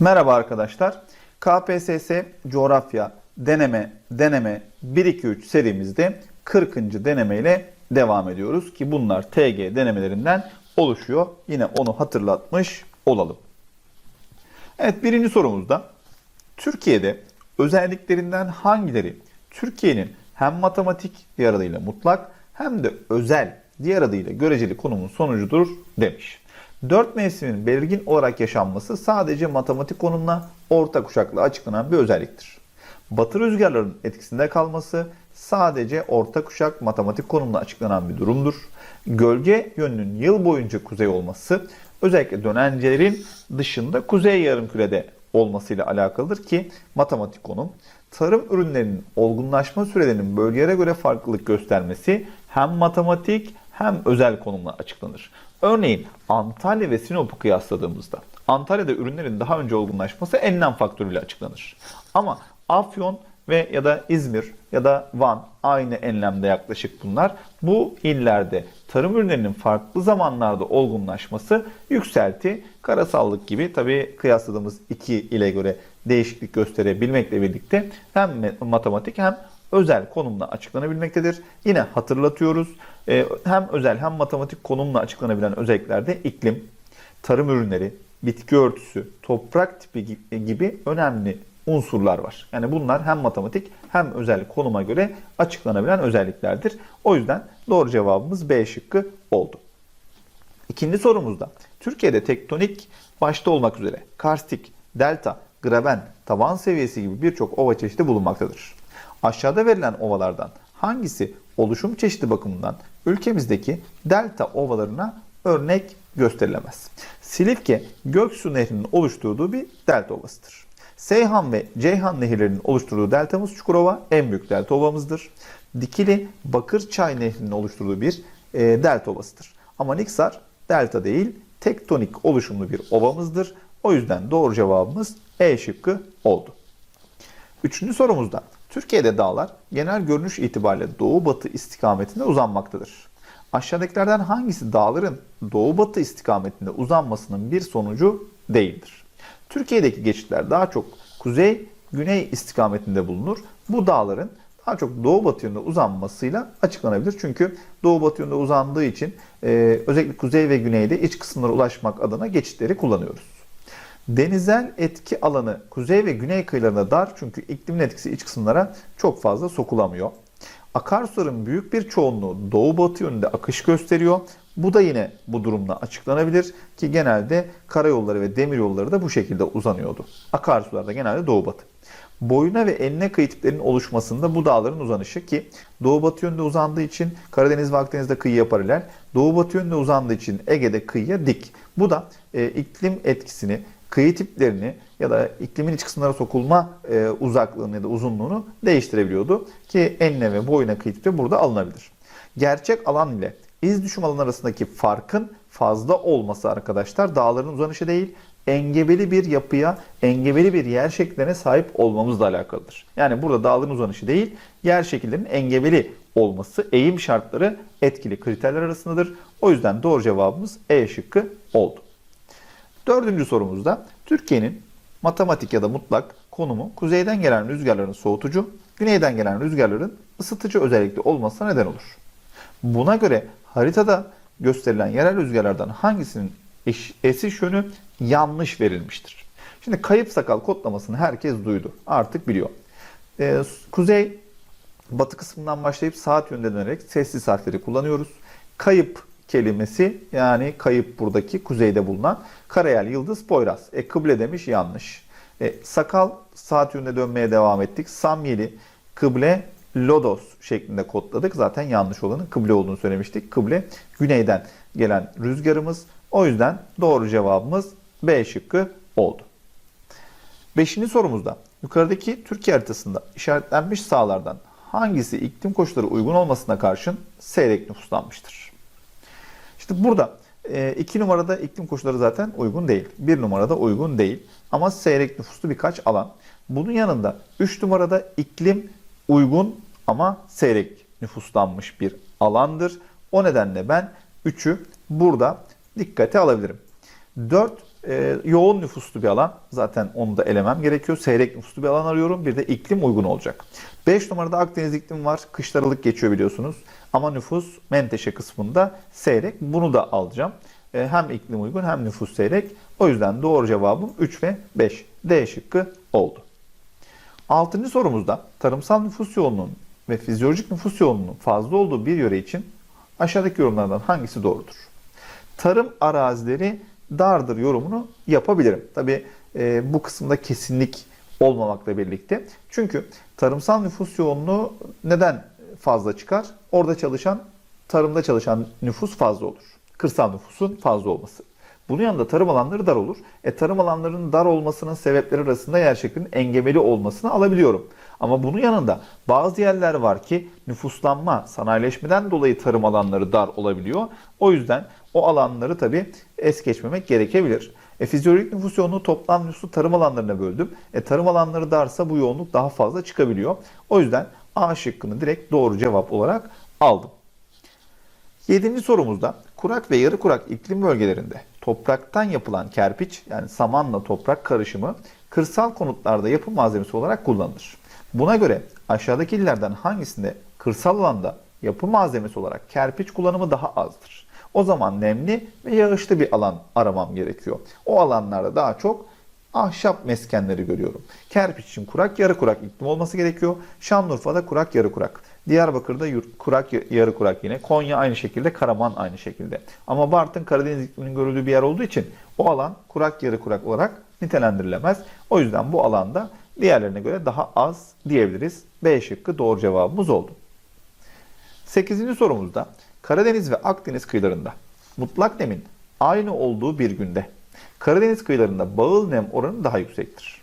Merhaba arkadaşlar. KPSS coğrafya deneme deneme 1-2-3 serimizde 40. deneme ile devam ediyoruz ki bunlar TG denemelerinden oluşuyor. Yine onu hatırlatmış olalım. Evet birinci sorumuzda Türkiye'de özelliklerinden hangileri Türkiye'nin hem matematik diğer adıyla mutlak hem de özel diğer adıyla göreceli konumun sonucudur demiş. Dört mevsimin belirgin olarak yaşanması sadece matematik konumla orta kuşakla açıklanan bir özelliktir. Batı rüzgarlarının etkisinde kalması sadece orta kuşak matematik konumla açıklanan bir durumdur. Gölge yönünün yıl boyunca kuzey olması özellikle dönencelerin dışında kuzey yarımkürede olmasıyla alakalıdır ki matematik konum tarım ürünlerinin olgunlaşma sürelerinin bölgelere göre farklılık göstermesi hem matematik hem özel konumla açıklanır. Örneğin Antalya ve Sinop'u kıyasladığımızda Antalya'da ürünlerin daha önce olgunlaşması enlem faktörüyle açıklanır. Ama Afyon ve ya da İzmir ya da Van aynı enlemde yaklaşık bunlar. Bu illerde tarım ürünlerinin farklı zamanlarda olgunlaşması yükselti, karasallık gibi tabii kıyasladığımız iki ile göre değişiklik gösterebilmekle birlikte hem matematik hem özel konumla açıklanabilmektedir. Yine hatırlatıyoruz. Ee, Hem özel hem matematik konumla açıklanabilen özelliklerde iklim, tarım ürünleri, bitki örtüsü, toprak tipi gibi önemli unsurlar var. Yani bunlar hem matematik hem özel konuma göre açıklanabilen özelliklerdir. O yüzden doğru cevabımız B şıkkı oldu. İkinci sorumuzda Türkiye'de tektonik başta olmak üzere karstik, delta, graben, tavan seviyesi gibi birçok ova çeşidi bulunmaktadır. Aşağıda verilen ovalardan hangisi oluşum çeşidi bakımından ülkemizdeki delta ovalarına örnek gösterilemez? Silifke, Göksu Nehri'nin oluşturduğu bir delta ovasıdır. Seyhan ve Ceyhan nehirlerinin oluşturduğu deltamız Çukurova en büyük delta ovamızdır. Dikili, Bakırçay Nehri'nin oluşturduğu bir e, delta ovasıdır. Ama Niksar delta değil, tektonik oluşumlu bir ovamızdır. O yüzden doğru cevabımız E şıkkı oldu. Üçüncü sorumuzda Türkiye'de dağlar genel görünüş itibariyle doğu-batı istikametinde uzanmaktadır. Aşağıdakilerden hangisi dağların doğu-batı istikametinde uzanmasının bir sonucu değildir? Türkiye'deki geçitler daha çok kuzey-güney istikametinde bulunur. Bu dağların daha çok doğu-batı yönünde uzanmasıyla açıklanabilir. Çünkü doğu-batı yönünde uzandığı için e, özellikle kuzey ve güneyde iç kısımlara ulaşmak adına geçitleri kullanıyoruz. Denizel etki alanı kuzey ve güney kıyılarında dar çünkü iklimin etkisi iç kısımlara çok fazla sokulamıyor. Akarsuların büyük bir çoğunluğu doğu batı yönünde akış gösteriyor. Bu da yine bu durumla açıklanabilir ki genelde karayolları ve demiryolları da bu şekilde uzanıyordu. Akarsular da genelde doğu batı. Boyuna ve enine kıyı tiplerinin oluşmasında bu dağların uzanışı ki doğu batı yönünde uzandığı için Karadeniz ve Akdeniz'de kıyıya paralel, doğu batı yönünde uzandığı için Ege'de kıyıya dik. Bu da e, iklim etkisini, kıyı tiplerini ya da iklimin iç kısımlara sokulma e, uzaklığını ya da uzunluğunu değiştirebiliyordu. Ki enine ve boyuna kıyı tipi burada alınabilir. Gerçek alan ile iz düşüm alanı arasındaki farkın fazla olması arkadaşlar dağların uzanışı değil, engebeli bir yapıya, engebeli bir yer şekline sahip olmamızla alakalıdır. Yani burada dağların uzanışı değil, yer şekillerinin engebeli olması eğim şartları etkili kriterler arasındadır. O yüzden doğru cevabımız E şıkkı oldu. Dördüncü sorumuzda Türkiye'nin matematik ya da mutlak konumu kuzeyden gelen rüzgarların soğutucu, güneyden gelen rüzgarların ısıtıcı özellikli olmasına neden olur. Buna göre haritada gösterilen yerel rüzgarlardan hangisinin esiş yönü yanlış verilmiştir? Şimdi kayıp sakal kodlamasını herkes duydu. Artık biliyor. Ee, kuzey batı kısmından başlayıp saat yönünde dönerek sessiz harfleri kullanıyoruz. Kayıp kelimesi yani kayıp buradaki kuzeyde bulunan Karayel Yıldız Poyraz. E kıble demiş yanlış. E, sakal saat yönünde dönmeye devam ettik. Samyeli kıble Lodos şeklinde kodladık. Zaten yanlış olanın kıble olduğunu söylemiştik. Kıble güneyden gelen rüzgarımız. O yüzden doğru cevabımız B şıkkı oldu. Beşinci sorumuzda yukarıdaki Türkiye haritasında işaretlenmiş sahalardan hangisi iklim koşulları uygun olmasına karşın seyrek nüfuslanmıştır? İşte burada e, iki numarada iklim koşulları zaten uygun değil. Bir numarada uygun değil. Ama seyrek nüfuslu birkaç alan. Bunun yanında 3 numarada iklim uygun ama seyrek nüfuslanmış bir alandır. O nedenle ben 3'ü burada dikkate alabilirim. 4 e, yoğun nüfuslu bir alan. Zaten onu da elemem gerekiyor. Seyrek nüfuslu bir alan arıyorum. Bir de iklim uygun olacak. 5 numarada Akdeniz iklimi var. Kışlarılık geçiyor biliyorsunuz. Ama nüfus Menteşe kısmında seyrek. Bunu da alacağım. E, hem iklim uygun hem nüfus seyrek. O yüzden doğru cevabım 3 ve 5. D şıkkı oldu. Altıncı sorumuzda tarımsal nüfus yoğunluğunun ve fizyolojik nüfus yoğunluğunun fazla olduğu bir yöre için aşağıdaki yorumlardan hangisi doğrudur? Tarım arazileri dardır yorumunu yapabilirim. Tabi bu kısımda kesinlik olmamakla birlikte. Çünkü tarımsal nüfus yoğunluğu neden fazla çıkar? Orada çalışan, tarımda çalışan nüfus fazla olur. Kırsal nüfusun fazla olması. Bunun yanında tarım alanları dar olur. E, tarım alanlarının dar olmasının sebepleri arasında yer şeklinin engebeli olmasını alabiliyorum. Ama bunun yanında bazı yerler var ki nüfuslanma, sanayileşmeden dolayı tarım alanları dar olabiliyor. O yüzden o alanları tabii es geçmemek gerekebilir. E, fizyolojik nüfus yoğunluğu toplam nüfusu tarım alanlarına böldüm. E, tarım alanları darsa bu yoğunluk daha fazla çıkabiliyor. O yüzden A şıkkını direkt doğru cevap olarak aldım. Yedinci sorumuzda kurak ve yarı kurak iklim bölgelerinde topraktan yapılan kerpiç yani samanla toprak karışımı kırsal konutlarda yapı malzemesi olarak kullanılır. Buna göre aşağıdaki illerden hangisinde kırsal alanda yapı malzemesi olarak kerpiç kullanımı daha azdır? O zaman nemli ve yağışlı bir alan aramam gerekiyor. O alanlarda daha çok ahşap meskenleri görüyorum. Kerpiç için kurak yarı kurak iklim olması gerekiyor. Şanlıurfa'da kurak yarı kurak. Diyarbakır'da kurak yarı kurak yine. Konya aynı şekilde, Karaman aynı şekilde. Ama Bartın Karadeniz ikliminin görüldüğü bir yer olduğu için o alan kurak yarı kurak olarak nitelendirilemez. O yüzden bu alanda diğerlerine göre daha az diyebiliriz. B şıkkı doğru cevabımız oldu. 8. sorumuzda Karadeniz ve Akdeniz kıyılarında mutlak nemin aynı olduğu bir günde Karadeniz kıyılarında bağıl nem oranı daha yüksektir.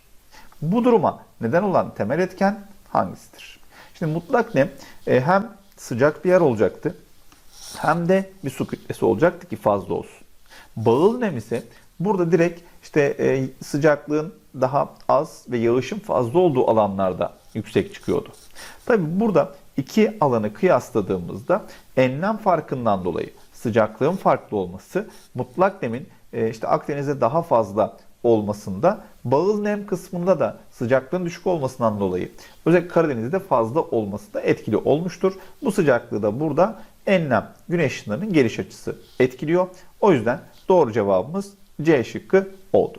Bu duruma neden olan temel etken hangisidir? Şimdi mutlak nem e, hem sıcak bir yer olacaktı hem de bir su kütlesi olacaktı ki fazla olsun. Bağıl nem ise burada direkt işte e, sıcaklığın daha az ve yağışın fazla olduğu alanlarda yüksek çıkıyordu. Tabi burada iki alanı kıyasladığımızda enlem farkından dolayı sıcaklığın farklı olması mutlak nemin işte Akdeniz'de daha fazla olmasında bağıl nem kısmında da sıcaklığın düşük olmasından dolayı özellikle Karadeniz'de fazla olması da etkili olmuştur. Bu sıcaklığı da burada enlem güneş ışınlarının geliş açısı etkiliyor. O yüzden doğru cevabımız C şıkkı oldu.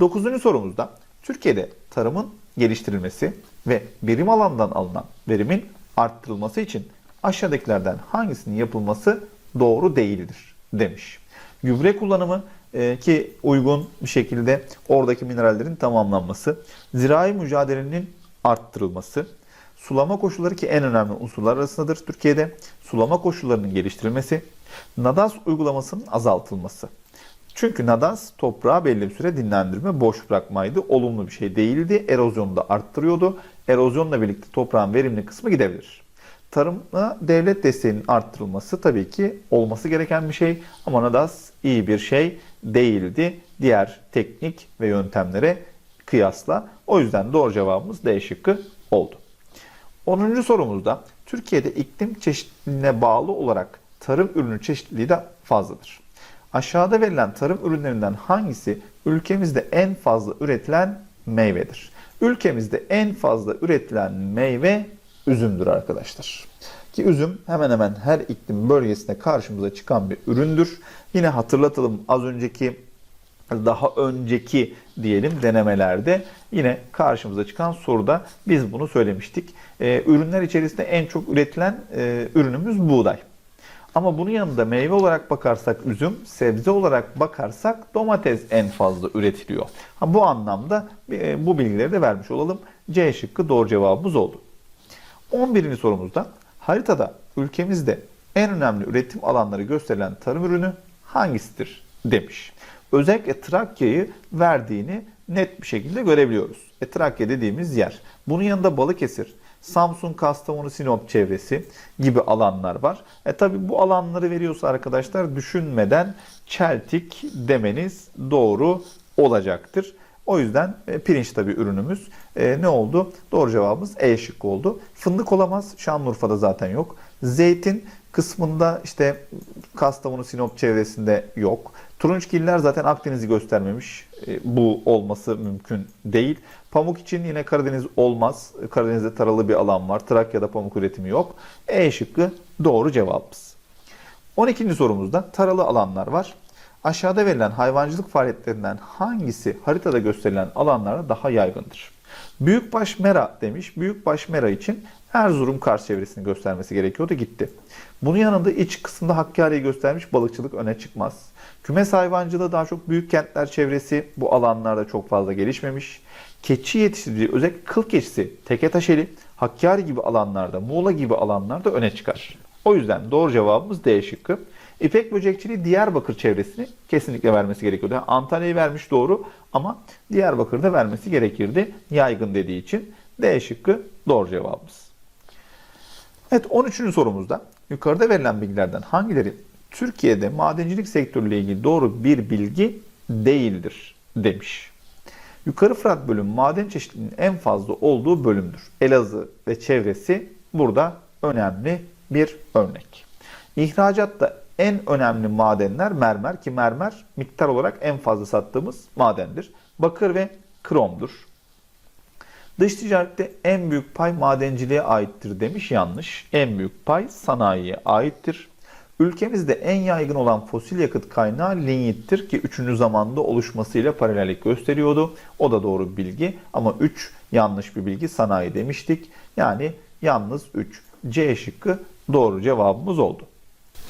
Dokuzuncu sorumuzda Türkiye'de tarımın geliştirilmesi ve verim alandan alınan verimin arttırılması için aşağıdakilerden hangisinin yapılması doğru değildir demiş. Gübre kullanımı e, ki uygun bir şekilde oradaki minerallerin tamamlanması, zirai mücadelenin arttırılması, sulama koşulları ki en önemli unsurlar arasındadır Türkiye'de, sulama koşullarının geliştirilmesi, NADAS uygulamasının azaltılması. Çünkü NADAS toprağı belli bir süre dinlendirme, boş bırakmaydı. Olumlu bir şey değildi. Erozyonu da arttırıyordu. Erozyonla birlikte toprağın verimli kısmı gidebilir. Tarımda devlet desteğinin arttırılması tabii ki olması gereken bir şey ama NADAS iyi bir şey değildi diğer teknik ve yöntemlere kıyasla. O yüzden doğru cevabımız D şıkkı oldu. 10. sorumuzda Türkiye'de iklim çeşitliliğine bağlı olarak tarım ürünü çeşitliliği de fazladır. Aşağıda verilen tarım ürünlerinden hangisi ülkemizde en fazla üretilen meyvedir? Ülkemizde en fazla üretilen meyve üzümdür arkadaşlar. Ki üzüm hemen hemen her iklim bölgesinde karşımıza çıkan bir üründür. Yine hatırlatalım az önceki daha önceki diyelim denemelerde yine karşımıza çıkan soruda biz bunu söylemiştik. Ee, ürünler içerisinde en çok üretilen e, ürünümüz buğday. Ama bunun yanında meyve olarak bakarsak üzüm, sebze olarak bakarsak domates en fazla üretiliyor. Ha, bu anlamda e, bu bilgileri de vermiş olalım. C şıkkı doğru cevabımız oldu. 11. sorumuzda haritada ülkemizde en önemli üretim alanları gösterilen tarım ürünü hangisidir demiş. Özellikle Trakya'yı verdiğini net bir şekilde görebiliyoruz. E, Trakya dediğimiz yer. Bunun yanında Balıkesir, Samsun, Kastamonu, Sinop çevresi gibi alanlar var. E tabi bu alanları veriyorsa arkadaşlar düşünmeden Çeltik demeniz doğru olacaktır. O yüzden e, pirinç tabi ürünümüz. E, ne oldu? Doğru cevabımız E şıkkı oldu. Fındık olamaz. Şanlıurfa'da zaten yok. Zeytin kısmında işte Kastamonu Sinop çevresinde yok. Turunçgiller zaten Akdeniz'i göstermemiş. E, Bu olması mümkün değil. Pamuk için yine Karadeniz olmaz. Karadeniz'de taralı bir alan var. Trakya'da pamuk üretimi yok. E şıkkı doğru cevabımız. 12. sorumuzda taralı alanlar var. Aşağıda verilen hayvancılık faaliyetlerinden hangisi haritada gösterilen alanlara daha yaygındır? Büyükbaş mera demiş. Büyükbaş mera için Erzurum Kars çevresini göstermesi gerekiyordu gitti. Bunun yanında iç kısımda Hakkari'yi göstermiş balıkçılık öne çıkmaz. Kümes hayvancılığı daha çok büyük kentler çevresi bu alanlarda çok fazla gelişmemiş. Keçi yetiştiriciliği özellikle kıl keçisi, Teketaşeli, Hakkari gibi alanlarda, Muğla gibi alanlarda öne çıkar. O yüzden doğru cevabımız D şıkkı. İpek böcekçiliği Diyarbakır çevresini kesinlikle vermesi gerekiyordu. Yani Antalya'yı vermiş doğru ama Diyarbakır'da vermesi gerekirdi. Yaygın dediği için D şıkkı doğru cevabımız. Evet 13. sorumuzda yukarıda verilen bilgilerden hangileri Türkiye'de madencilik sektörüyle ilgili doğru bir bilgi değildir demiş. Yukarı Fırat bölümü maden çeşitliliğinin en fazla olduğu bölümdür. Elazığ ve çevresi burada önemli bir örnek. İhracatta en önemli madenler mermer ki mermer miktar olarak en fazla sattığımız madendir. Bakır ve kromdur. Dış ticarette en büyük pay madenciliğe aittir demiş yanlış. En büyük pay sanayiye aittir. Ülkemizde en yaygın olan fosil yakıt kaynağı linyittir ki 3. zamanda oluşmasıyla paralellik gösteriyordu. O da doğru bir bilgi ama 3 yanlış bir bilgi sanayi demiştik. Yani yalnız 3. C şıkkı doğru cevabımız oldu.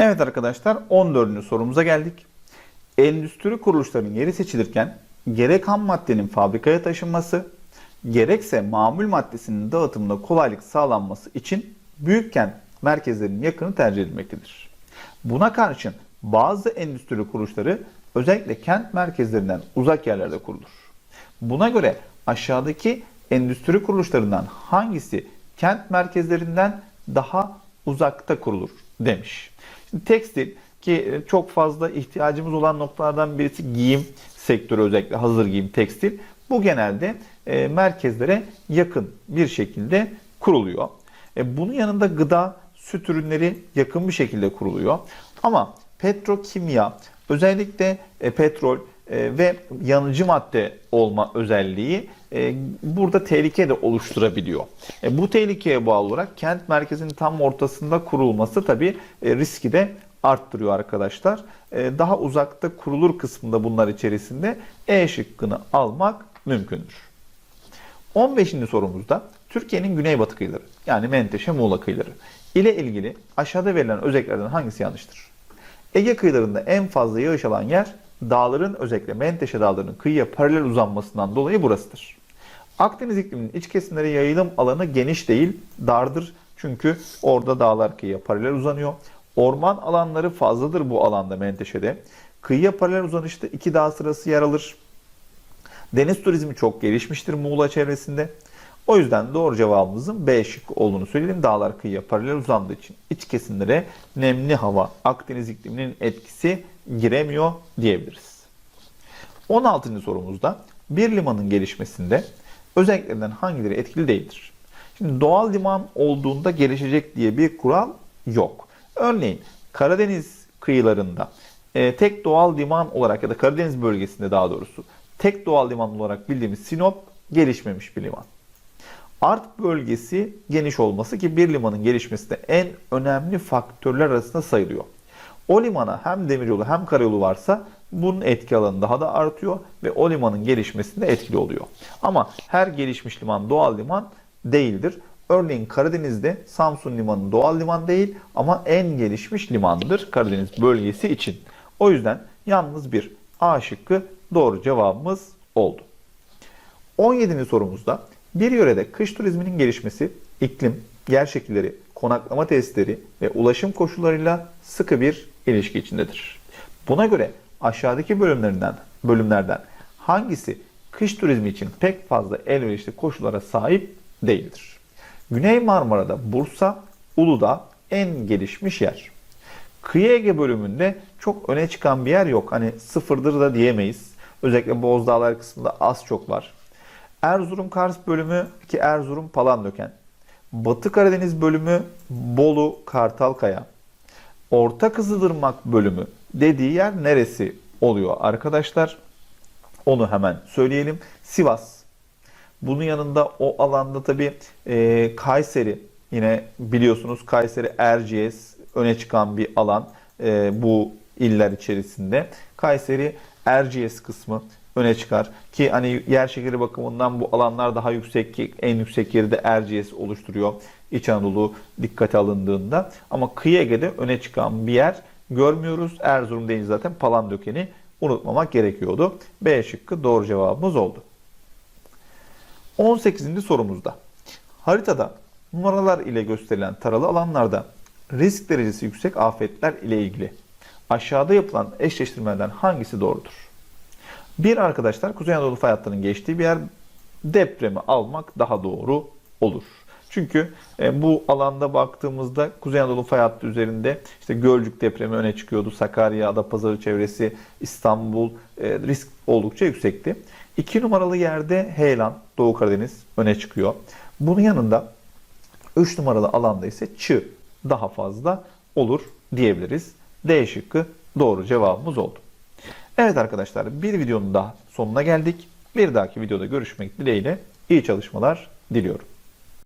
Evet arkadaşlar 14. sorumuza geldik. Endüstri kuruluşlarının yeri seçilirken gerek ham maddenin fabrikaya taşınması, gerekse mamul maddesinin dağıtımında kolaylık sağlanması için büyük kent merkezlerinin yakını tercih edilmektedir. Buna karşın bazı endüstri kuruluşları özellikle kent merkezlerinden uzak yerlerde kurulur. Buna göre aşağıdaki endüstri kuruluşlarından hangisi kent merkezlerinden daha uzakta kurulur demiş. Şimdi tekstil ki çok fazla ihtiyacımız olan noktalardan birisi giyim sektörü özellikle hazır giyim tekstil. Bu genelde e, merkezlere yakın bir şekilde kuruluyor. E, bunun yanında gıda, süt ürünleri yakın bir şekilde kuruluyor. Ama petrokimya, özellikle e, petrol e, ve yanıcı madde olma özelliği e, burada tehlike de oluşturabiliyor. E, bu tehlikeye bağlı olarak kent merkezinin tam ortasında kurulması tabii e, riski de arttırıyor arkadaşlar. E, daha uzakta kurulur kısmında bunlar içerisinde E şıkkını almak mümkündür. 15. sorumuzda Türkiye'nin güneybatı kıyıları yani Menteşe Muğla kıyıları ile ilgili aşağıda verilen özelliklerden hangisi yanlıştır? Ege kıyılarında en fazla yağış alan yer dağların özellikle Menteşe dağlarının kıyıya paralel uzanmasından dolayı burasıdır. Akdeniz ikliminin iç kesimlere yayılım alanı geniş değil, dardır. Çünkü orada dağlar kıyıya paralel uzanıyor. Orman alanları fazladır bu alanda Menteşe'de. Kıyıya paralel uzanışta iki dağ sırası yer alır. Deniz turizmi çok gelişmiştir Muğla çevresinde. O yüzden doğru cevabımızın B şıkkı olduğunu söyleyelim. Dağlar kıyıya paralel uzandığı için iç kesimlere nemli hava, Akdeniz ikliminin etkisi giremiyor diyebiliriz. 16. sorumuzda bir limanın gelişmesinde özelliklerinden hangileri etkili değildir? Şimdi doğal liman olduğunda gelişecek diye bir kural yok. Örneğin Karadeniz kıyılarında e, tek doğal liman olarak ya da Karadeniz bölgesinde daha doğrusu tek doğal liman olarak bildiğimiz Sinop gelişmemiş bir liman. Art bölgesi geniş olması ki bir limanın gelişmesinde en önemli faktörler arasında sayılıyor. O limana hem demiryolu hem karayolu varsa bunun etki alanı daha da artıyor ve o limanın gelişmesinde etkili oluyor. Ama her gelişmiş liman doğal liman değildir. Örneğin Karadeniz'de Samsun Limanı doğal liman değil ama en gelişmiş limandır Karadeniz bölgesi için. O yüzden yalnız bir A şıkkı doğru cevabımız oldu. 17. sorumuzda bir yörede kış turizminin gelişmesi iklim, yer şekilleri, konaklama testleri ve ulaşım koşullarıyla sıkı bir ilişki içindedir. Buna göre aşağıdaki bölümlerinden bölümlerden hangisi kış turizmi için pek fazla elverişli koşullara sahip değildir? Güney Marmara'da Bursa, Uludağ en gelişmiş yer. Kıyı Ege bölümünde çok öne çıkan bir yer yok. Hani sıfırdır da diyemeyiz. Özellikle Bozdağlar kısmında az çok var. Erzurum Kars bölümü ki Erzurum Palandöken. Batı Karadeniz bölümü Bolu Kartalkaya. Orta Kızılırmak bölümü dediği yer neresi oluyor arkadaşlar? Onu hemen söyleyelim. Sivas. Bunun yanında o alanda tabii e, Kayseri yine biliyorsunuz Kayseri Erciyes öne çıkan bir alan e, bu iller içerisinde. Kayseri Erciyes kısmı öne çıkar ki hani yer şekeri bakımından bu alanlar daha yüksek ki en yüksek yeri de Erciyes oluşturuyor. İç Anadolu dikkate alındığında ama kıyı Ege'de öne çıkan bir yer görmüyoruz. Erzurum deyince zaten Palandöken'i unutmamak gerekiyordu. B şıkkı doğru cevabımız oldu. 18. sorumuzda haritada numaralar ile gösterilen taralı alanlarda risk derecesi yüksek afetler ile ilgili aşağıda yapılan eşleştirmelerden hangisi doğrudur? Bir arkadaşlar Kuzey Anadolu fay geçtiği bir yer depremi almak daha doğru olur. Çünkü e, bu alanda baktığımızda Kuzey Anadolu fay hattı üzerinde işte Gölcük depremi öne çıkıyordu. Sakarya, Adapazarı çevresi, İstanbul e, risk oldukça yüksekti. İki numaralı yerde Heyelan, Doğu Karadeniz öne çıkıyor. Bunun yanında 3 numaralı alanda ise Çığ daha fazla olur diyebiliriz. D şıkkı doğru cevabımız oldu. Evet arkadaşlar bir videonun daha sonuna geldik. Bir dahaki videoda görüşmek dileğiyle iyi çalışmalar diliyorum.